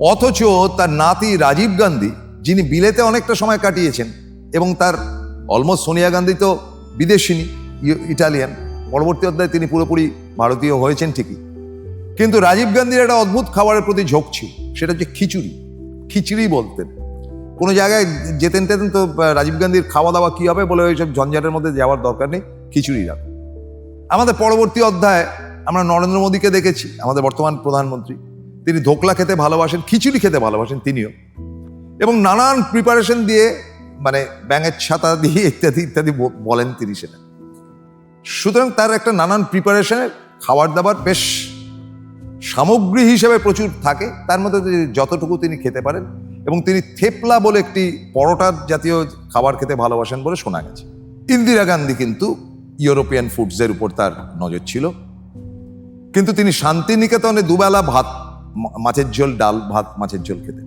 অথচ তার নাতি রাজীব গান্ধী, যিনি বিলেতে অনেকটা সময় কাটিয়েছেন, এবং তার অলমোস্ট সোনিয়া গান্ধী তো বিদেশিনী ইটালিয়ান, পরবর্তী অধ্যায়ে তিনি পুরোপুরি ভারতীয় হয়েছেন ঠিকই। কিন্তু রাজীব গান্ধীর একটা অদ্ভুত খাবারের প্রতি ঝোঁক ছিল, সেটা হচ্ছে খিচুড়ি। খিচুড়ি বলতেন। কোনো জায়গায় যেতেন তেতেন তো রাজীব গান্ধীর খাওয়া দাওয়া কী হবে বলে ওইসব ঝঞ্ঝাটের মধ্যে যাওয়ার দরকার নেই, খিচুড়ি রাখ। আমাদের পরবর্তী অধ্যায়ে আমরা নরেন্দ্র মোদীকে দেখেছি, আমাদের বর্তমান প্রধানমন্ত্রী। তিনি ধোকলা খেতে ভালোবাসেন, খিচুড়ি খেতে ভালোবাসেন তিনিও। এবং নানান প্রিপারেশন দিয়ে মানে ব্যাঙের ছাতা দিয়ে ইত্যাদি ইত্যাদি বলেন তিনি সেটা। সুতরাং তার একটা নানান প্রিপারেশনের খাবার দাবার বেশ সামগ্রী হিসেবে প্রচুর থাকে। তার মধ্যে যতটুকু তিনি খেতে পারেন এবং তিনি থেপলা বলে একটি পরোটা জাতীয় খাবার খেতে ভালোবাসেন বলে শোনা গেছে। ইন্দিরা গান্ধী কিন্তু ইউরোপিয়ান ফুডসের উপর তার নজর ছিল। কিন্তু তিনি শান্তিনিকেতনে দুবেলা ভাত মাছের ঝোল ডাল ভাত মাছের ঝোল খেতেন